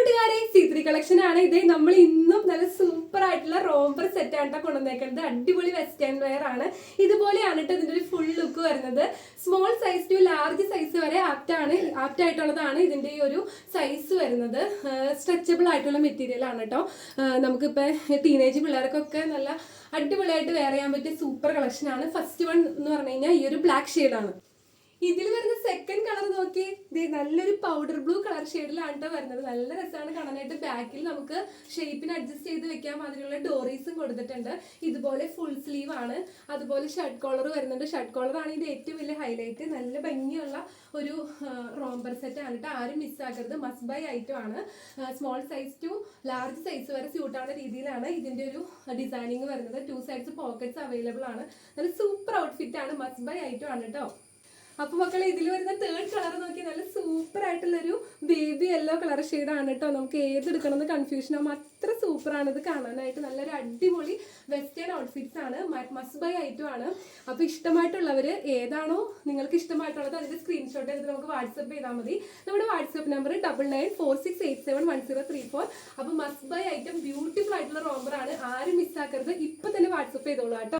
കൂട്ടുകാരെ സീത്രി കളക്ഷൻ ആണ്. ഇത് നമ്മൾ ഇന്നും നല്ല സൂപ്പർ ആയിട്ടുള്ള റോംബർ സെറ്റ് ആണ് കൊണ്ടുവന്നേക്കുന്നത്. അടിപൊളി വെസ്റ്റേൺ വെയർ ആണ്. ഇതുപോലെയാണ് കേട്ടോ ഇതിന്റെ ഒരു ഫുൾ ലുക്ക് വരുന്നത്. Small size to large size വരെ ആപ്റ്റ് ആണ് ആപ്റ്റ് ആയിട്ടുള്ളതാണ് ഇതിന്റെ ഈ ഒരു സൈസ് വരുന്നത്. സ്ട്രെച്ചബിൾ ആയിട്ടുള്ള മെറ്റീരിയൽ ആണ് കേട്ടോ നമുക്കിപ്പോൾ ടീനേജ് പിള്ളേർക്കൊക്കെ നല്ല അടിപൊളിയായിട്ട് വെയർ ചെയ്യാൻ പറ്റിയ സൂപ്പർ കളക്ഷൻ ആണ്. ഫസ്റ്റ് വൺ എന്ന് പറഞ്ഞു കഴിഞ്ഞാൽ ഈ ഒരു ബ്ലാക്ക് ഷെയ്ഡാണ് ഇതിൽ വരുന്ന സെക്കൻഡ് കളർ നോക്കി. നല്ലൊരു പൗഡർ ബ്ലൂ കളർ ഷെയ്ഡിലാണ് കേട്ടോ വരുന്നത്. നല്ല രസമാണ് കാണാനായിട്ട് ബാക്കിൽ നമുക്ക് ഷേപ്പിന് അഡ്ജസ്റ്റ് ചെയ്ത് വെക്കാൻ മാതിരിയുള്ള ഡോറീസും കൊടുത്തിട്ടുണ്ട്. ഇതുപോലെ ഫുൾ സ്ലീവ് ആണ്. അതുപോലെ ഷർട്ട് കോളർ വരുന്നുണ്ട്. ഷർട്ട് കോളർ ആണ് ഇത് ഏറ്റവും വലിയ ഹൈലൈറ്റ് നല്ല ഭംഗിയുള്ള ഒരു റോംബർ സെറ്റ് ആണ് കേട്ടോ ആരും മിസ്സാക്കരുത് മസ്റ്റ് ബൈ ഐറ്റം ആണ്. Small size to large size വരെ സ്യൂട്ടാവുന്ന രീതിയിലാണ് ഇതിന്റെ ഒരു ഡിസൈനിങ് വരുന്നത്. ടു സൈഡ്സ് പോക്കറ്റ്സ് അവൈലബിൾ ആണ്. നല്ല സൂപ്പർ ഔട്ട്ഫിറ്റ് ആണ്. മസ്റ്റ് ബൈ ഐറ്റം ആണ് കേട്ടോ അപ്പൊ മക്കളെ ഇതിൽ വരുന്ന തേർഡ് കളർ നോക്കി നല്ല സൂപ്പർ ആയിട്ടുള്ള ഒരു ബേബി യെല്ലോ കളർ ആണ് കേട്ടോ നമുക്ക് ഏത് എടുക്കണമെന്ന് കൺഫ്യൂഷൻ ആവും അത്ര സൂപ്പർ ആണ്. ഇത് കാണാനായിട്ട് നല്ലൊരു അടിപൊളി വെസ്റ്റേൺ ഔട്ട്ഫിറ്റ്സ് ആണ്. മസ് ബൈ ഐറ്റം ആണ്. അപ്പൊ ഇഷ്ടമായിട്ടുള്ളവര് ഏതാണോ നിങ്ങൾക്ക് ഇഷ്ടമായിട്ടുള്ളത് അതിന്റെ സ്ക്രീൻഷോട്ട് എടുത്ത് നമുക്ക് വാട്സപ്പ് ചെയ്താൽ മതി. നമ്മുടെ WhatsApp number double nine four six eight seven one zero three four അപ്പൊ മസ്റ്റ് ബൈ ഐറ്റം ബ്യൂട്ടിഫുൾ ആയിട്ടുള്ള ആണ്. ആരും മിസ്സാക്കരുത് ഇപ്പൊ തന്നെ വാട്സപ്പ് ചെയ്തോളൂ കേട്ടോ.